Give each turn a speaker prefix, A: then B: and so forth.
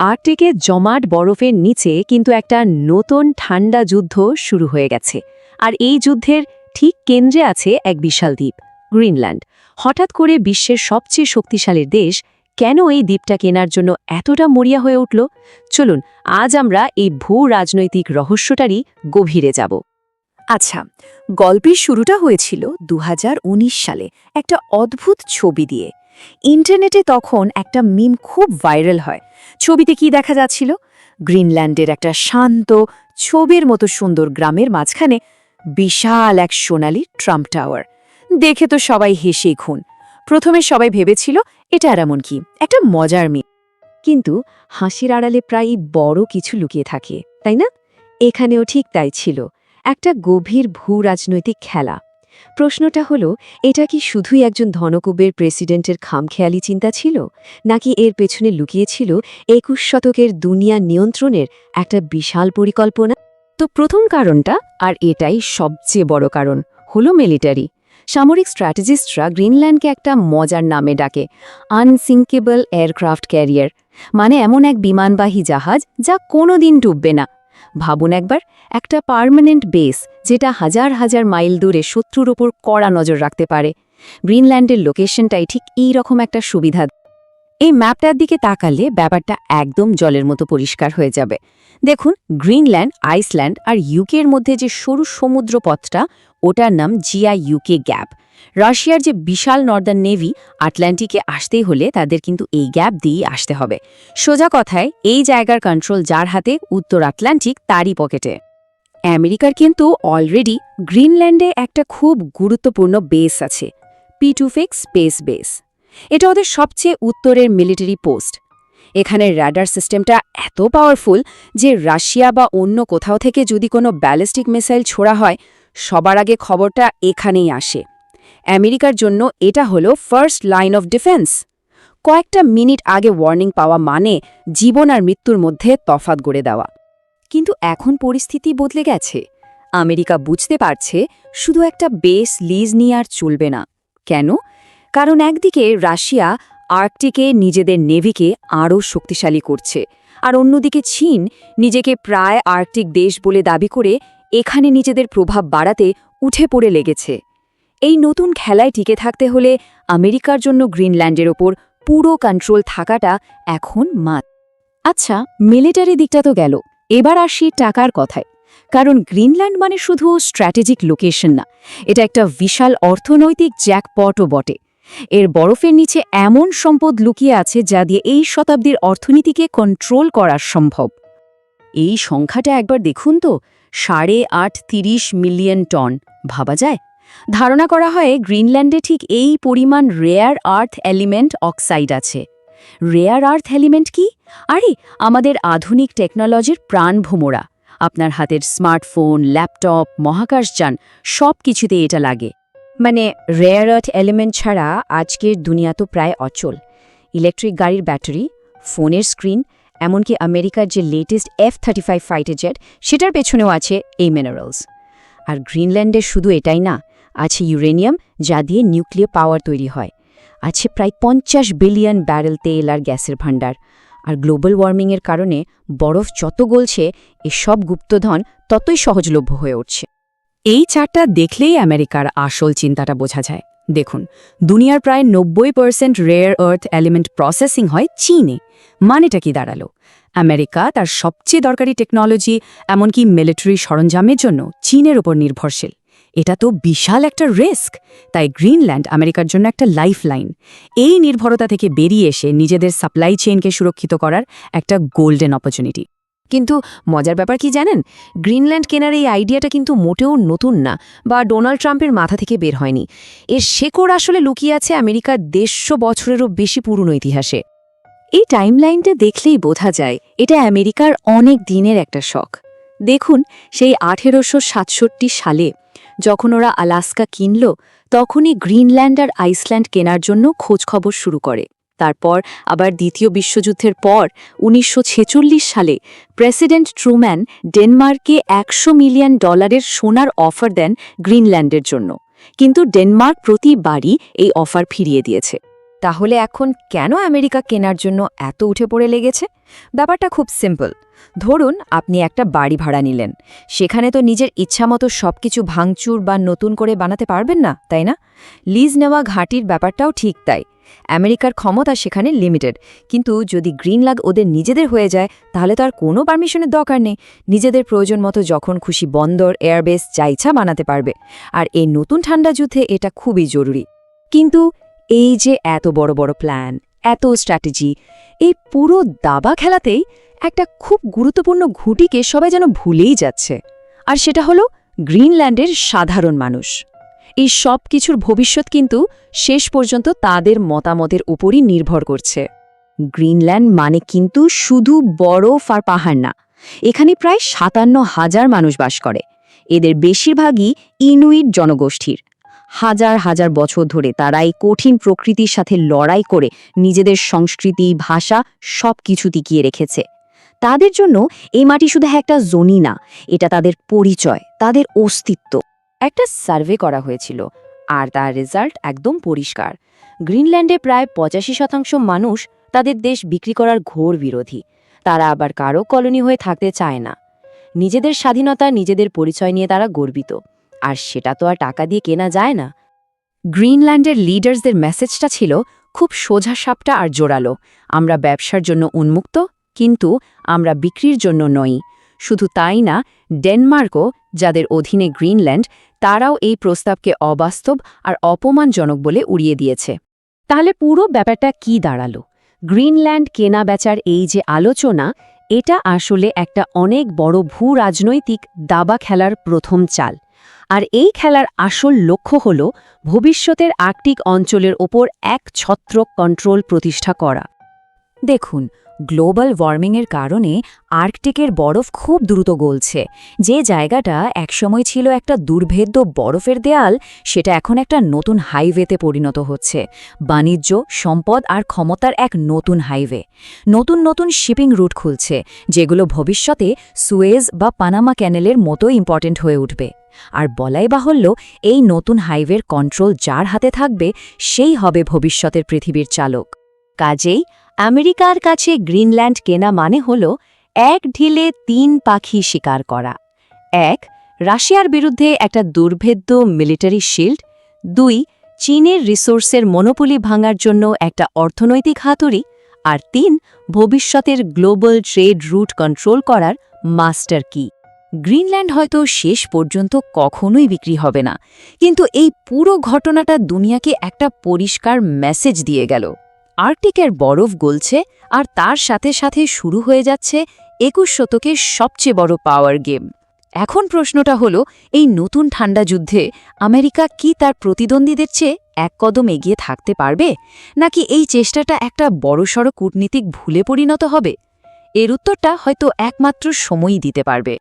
A: আর্কটিকে জমাট বরফের নিচে কিন্তু একটা নতুন ঠান্ডা যুদ্ধ শুরু হয়ে গেছে। আর এই যুদ্ধের ঠিক কেন্দ্রে আছে এক বিশাল দ্বীপ, গ্রিনল্যান্ড। হঠাৎ করে বিশ্বের সবচেয়ে শক্তিশালী দেশ কেন এই দ্বীপটা কেনার জন্য এতটা মরিয়া হয়ে উঠল? চলুন, আজ আমরা এই ভূ রাজনৈতিক রহস্যটারই গভীরে যাব।
B: আচ্ছা গল্পের শুরুটা হয়েছিল দু হাজার উনিশ সালে, একটা অদ্ভুত ছবি দিয়ে। ইন্টারনেটে তখন একটা মিম খুব ভাইরাল হয়। ছবিতে কি দেখা যাচ্ছিল? গ্রিনল্যান্ডের একটা শান্ত, ছবির মতো সুন্দর গ্রামের মাঝখানে বিশাল এক সোনালি ট্রাম্প টাওয়ার। দেখে তো সবাই হেসেই খুন। প্রথমে সবাই ভেবেছিল, এটা আর এমন কি? একটা মজার মিম।
A: কিন্তু হাসির আড়ালে প্রায় বড় কিছু লুকিয়ে থাকে, তাই না? এখানেও ঠিক তাই ছিল। একটা গভীর ভূ রাজনৈতিক খেলা। প্রশ্নটা হলো, এটা কি শুধুই একজন ধনকুবের প্রেসিডেন্টের খামখেয়ালি চিন্তা ছিল, নাকি এর পেছনে লুকিয়েছিল একুশ শতকের দুনিয়া নিয়ন্ত্রণের একটা বিশাল পরিকল্পনা? তো প্রথম কারণটা, আর এটাই সবচেয়ে বড় কারণ, হলো মিলিটারি। সামরিক স্ট্র্যাটেজিস্টরা গ্রিনল্যান্ডকে একটা মজার নামে ডাকে, আনসিঙ্কেবল এয়ারক্রাফট ক্যারিয়ার মানে এমন এক বিমানবাহী জাহাজ যা কোনো দিন ডুববে না। ভাবুন একবার, একটা পার্মানেন্ট বেস যেটা হাজার হাজার মাইল দূরে শত্রুর ওপর কড়া নজর রাখতে পারে। গ্রিনল্যান্ডের লোকেশনটাই ঠিক এই রকম একটা সুবিধা এই ম্যাপটার দিকে তাকালে ব্যাপারটা একদম জলের মতো পরিষ্কার হয়ে যাবে। দেখুন, গ্রিনল্যান্ড, আইসল্যান্ড আর ইউকের মধ্যে যে সরু সমুদ্র পথটা ওটার নাম জিয়া ইউকে গ্যাপ। রাশিয়ার যে বিশাল নর্দার্ন নেভি, আটলান্টিকে আসতেই হলে তাদের কিন্তু এই গ্যাপ দিয়েই আসতে হবে। সোজা কথায়, এই জায়গার কন্ট্রোল যার হাতে উত্তর আটলান্টিক, তারই পকেটে। আমেরিকার কিন্তু অলরেডি গ্রিনল্যান্ডে একটা খুব গুরুত্বপূর্ণ বেস আছে পিটুফিক্স স্পেস বেস এটা ওদের সবচেয়ে উত্তরের মিলিটারি পোস্ট। এখানের র্যাডার সিস্টেমটা এত পাওয়ারফুল যে রাশিয়া বা অন্য কোথাও থেকে যদি কোনো ব্যালিস্টিক মিসাইল ছোড়া হয়, সবার আগে খবরটা এখানেই আসে। আমেরিকার জন্য এটা হলো ফার্স্ট লাইন অফ ডিফেন্স। কয়েকটা মিনিট আগে ওয়ার্নিং পাওয়া মানে জীবন আর মৃত্যুর মধ্যে তফাত গড়ে দেওয়া। কিন্তু এখন পরিস্থিতি বদলে গেছে। আমেরিকা বুঝতে পারছে শুধু একটা বেস লিজ নিয়ে আর চলবে না। কেন? কারণ একদিকে রাশিয়া আর্কটিকে, নিজেদের নেভিকে আরও শক্তিশালী করছে, আর অন্যদিকে চীন নিজেকে প্রায় আর্কটিক দেশ বলে দাবি করে এখানে নিজেদের প্রভাব বাড়াতে উঠে পড়ে লেগেছে। এই নতুন খেলায় টিকে থাকতে হলে আমেরিকার জন্য গ্রিনল্যান্ডের ওপর পুরো কন্ট্রোল থাকাটা এখন মাত। আচ্ছা মিলিটারি দিকটা তো গেল। এবার আসি টাকার কথায়। কারণ গ্রিনল্যান্ড মানে শুধু স্ট্র্যাটেজিক লোকেশন না, এটা একটা বিশাল অর্থনৈতিক জ্যাকপটও বটে। এর বরফের নিচে এমন সম্পদ লুকিয়ে আছে যা দিয়ে এই শতাব্দীর অর্থনীতিকে কন্ট্রোল করা সম্ভব। এই সংখ্যাটা একবার দেখুন তো, সাড়ে আট তিরিশ মিলিয়ন টন, ভাবা যায়? ধারণা করা হয় গ্রিনল্যান্ডে ঠিক এই পরিমাণ রেয়ার আর্থ এলিমেন্ট অক্সাইড আছে। রেয়ার আর্থ এলিমেন্ট কি? আরে, আমাদের আধুনিক টেকনোলজির প্রাণভোমরা। আপনার হাতের স্মার্টফোন ল্যাপটপ মহাকাশযান সব কিছুতে এটা লাগে। মানে রেয়ার আর্থ এলিমেন্ট ছাড়া আজকের দুনিয়া তো প্রায় অচল। ইলেকট্রিক গাড়ির ব্যাটারি ফোনের স্ক্রিন এমনকি আমেরিকার যে latest F thirty five fighter jet সেটার পেছনেও আছে এই মিনারেলস আর গ্রিনল্যান্ডের শুধু এটাই না, আছে ইউরেনিয়াম যা দিয়ে নিউক্লিয়ার পাওয়ার তৈরি হয়। আছে প্রায় পঞ্চাশ বিলিয়ন ব্যারেল তেল আর গ্যাসের ভাণ্ডার। আর গ্লোবাল ওয়ার্মিংয়ের কারণে বরফ যত গলছে, এসব গুপ্তধন ততই সহজলভ্য হয়ে উঠছে। এই চারটা দেখলেই আমেরিকার আসল চিন্তাটা বোঝা যায়। দেখুন, দুনিয়ার প্রায় নব্বই percent rare earth element processing হয় চীনে। মানেটা কি দাঁড়াল? আমেরিকা তার সবচেয়ে দরকারি টেকনোলজি এমনকি মিলিটারি সরঞ্জামের জন্য চীনের ওপর নির্ভরশীল। এটা তো বিশাল একটা রিস্ক তাই গ্রিনল্যান্ড আমেরিকার জন্য একটা লাইফ লাইন এই নির্ভরতা থেকে বেরিয়ে এসে নিজেদের সাপ্লাই চেইনকে সুরক্ষিত করার একটা গোল্ডেন অপরচুনিটি কিন্তু মজার ব্যাপার কি জানেন? গ্রিনল্যান্ড কেনার এই আইডিয়াটা কিন্তু মোটেও নতুন না বা ডোনাল্ড ট্রাম্পের মাথা থেকে বের হয়নি। এর শেকড় আসলে লুকিয়ে আছে আমেরিকার দেড়শো বছরেরও বেশি পুরনো ইতিহাসে। এই টাইমলাইনটা দেখলেই বোঝা যায় এটা আমেরিকার অনেক দিনের একটা শখ। দেখুন, সেই আঠেরোশো সাতষট্টি সালে যখন ওরা আলাস্কা কিনল, তখনই গ্রিনল্যান্ড আর আইসল্যান্ড কেনার জন্য খোঁজখবর শুরু করে। তারপর আবার দ্বিতীয় বিশ্বযুদ্ধের পর উনিশশো ছেচল্লিশ সালে প্রেসিডেন্ট ট্রুম্যান ডেনমার্কে একশো মিলিয়ন ডলারের সোনার অফার দেন গ্রিনল্যান্ডের জন্য। কিন্তু ডেনমার্ক প্রতিবারই এই অফার ফিরিয়ে দিয়েছে।
B: তাহলে এখন কেন আমেরিকা কেনার জন্য এত উঠে পড়ে লেগেছে? ব্যাপারটা খুব সিম্পল। ধরুন আপনি একটা বাড়ি ভাড়া নিলেন। সেখানে তো নিজের ইচ্ছামতো সবকিছু ভাঙচুর বা নতুন করে বানাতে পারবেন না, তাই না? লিজ নেওয়া ঘাঁটির ব্যাপারটাও ঠিক তাই। আমেরিকার ক্ষমতা সেখানে লিমিটেড কিন্তু যদি গ্রিন লাগ ওদের নিজেদের হয়ে যায়, তাহলে তো আর কোনো পারমিশনের দরকার নেই। নিজেদের প্রয়োজন মতো যখন খুশি বন্দর এয়ারবেস চাইছা বানাতে পারবে। আর এই নতুন ঠান্ডা যুদ্ধে এটা খুবই জরুরি। কিন্তু এই যে এত বড় বড় প্ল্যান এত স্ট্র্যাটেজি এই পুরো দাবা খেলাতেই একটা খুব গুরুত্বপূর্ণ ঘুটিকে সবাই যেন ভুলেই যাচ্ছে। আর সেটা হলো গ্রিনল্যান্ডের সাধারণ মানুষ। এই সব কিছুর ভবিষ্যৎ কিন্তু শেষ পর্যন্ত তাদের মতামতের উপরই নির্ভর করছে। গ্রিনল্যান্ড মানে কিন্তু শুধু বরফ আর পাহাড় না, এখানে প্রায় সাতান্ন হাজার মানুষ বাস করে। এদের বেশিরভাগই ইনুইট জনগোষ্ঠীর। হাজার হাজার বছর ধরে তারা এই কঠিন প্রকৃতির সাথে লড়াই করে নিজেদের সংস্কৃতি, ভাষা সব কিছু টিকিয়ে রেখেছে। তাদের জন্য এই মাটি শুধু একটা জনি না, এটা তাদের পরিচয়, তাদের অস্তিত্ব। একটা সার্ভে করা হয়েছিল, আর তার রেজাল্ট একদম পরিষ্কার। গ্রিনল্যান্ডে প্রায় পঁচাশি শতাংশ মানুষ তাদের দেশ বিক্রি করার ঘোর বিরোধী। তারা আবার কারও কলোনি হয়ে থাকতে চায় না। নিজেদের স্বাধীনতা, নিজেদের পরিচয় নিয়ে তারা গর্বিত। আর সেটা তো আর টাকা দিয়ে কেনা যায় না। গ্রিনল্যান্ডের লিডার্সদের মেসেজটা ছিল খুব সোজা সাপটা আর জোরালো। আমরা ব্যবসার জন্য উন্মুক্ত, কিন্তু আমরা বিক্রির জন্য নই। শুধু তাই না, ডেনমার্কও যাদের অধীনে গ্রিনল্যান্ড, তারাও এই প্রস্তাবকে অবাস্তব আর অপমানজনক বলে উড়িয়ে দিয়েছে। তাহলে পুরো ব্যাপারটা কি দাঁড়াল? গ্রিনল্যান্ড কেনা বেচার এই যে আলোচনা, এটা আসলে একটা অনেক বড় ভূ রাজনৈতিক দাবা খেলার প্রথম চাল। আর এই খেলার আসল লক্ষ্য হল ভবিষ্যতের আর্কটিক অঞ্চলের ওপর এক ছত্রক কন্ট্রোল প্রতিষ্ঠা করা। দেখুন, গ্লোবাল ওয়ার্মিংয়ের কারণে আর্কটিকের বরফ খুব দ্রুত গলছে। যে জায়গাটা একসময় ছিল একটা দুর্ভেদ্য বরফের দেয়াল, সেটা এখন একটা নতুন হাইওয়েতে পরিণত হচ্ছে। বাণিজ্য, সম্পদ আর ক্ষমতার এক নতুন হাইওয়ে। নতুন নতুন শিপিং রুট খুলছে, যেগুলো ভবিষ্যতে সুয়েজ বা পানামা ক্যানেলের মতো ইম্পর্টেন্ট হয়ে উঠবে। আর বলাই বাহুল্য, এই নতুন হাইওয়ের কন্ট্রোল যার হাতে থাকবে, সেই হবে ভবিষ্যতের পৃথিবীর চালক। কাজেই আমেরিকার কাছে গ্রিনল্যান্ড কেনা মানে হল এক ঢিলে তিন পাখি শিকার করা। এক, রাশিয়ার বিরুদ্ধে একটা দুর্ভেদ্য মিলিটারি শিল্ড। দুই, চীনের রিসোর্সের মনোপলি ভাঙার জন্য একটা অর্থনৈতিক হাতুড়ি। আর তিন, ভবিষ্যতের গ্লোবাল ট্রেড রুট কন্ট্রোল করার মাস্টার কি। গ্রিনল্যান্ড হয়তো শেষ পর্যন্ত কখনোই বিক্রি হবে না। কিন্তু এই পুরো ঘটনাটা দুনিয়াকে একটা পরিষ্কার মেসেজ দিয়ে গেল। আর্কটিকের বরফ গলছে আর তার সাথে সাথে শুরু হয়ে যাচ্ছে একুশ শতকের সবচেয়ে বড় পাওয়ার গেম। এখন প্রশ্নটা হলো, এই নতুন ঠান্ডা যুদ্ধে আমেরিকা কি তার প্রতিদ্বন্দ্বীদের চেয়ে এক কদম এগিয়ে থাকতে পারবে? নাকি এই চেষ্টাটা একটা বড়সড় কূটনীতিক ভুলে পরিণত হবে? এর উত্তরটা হয়তো একমাত্র সময়ই দিতে পারবে।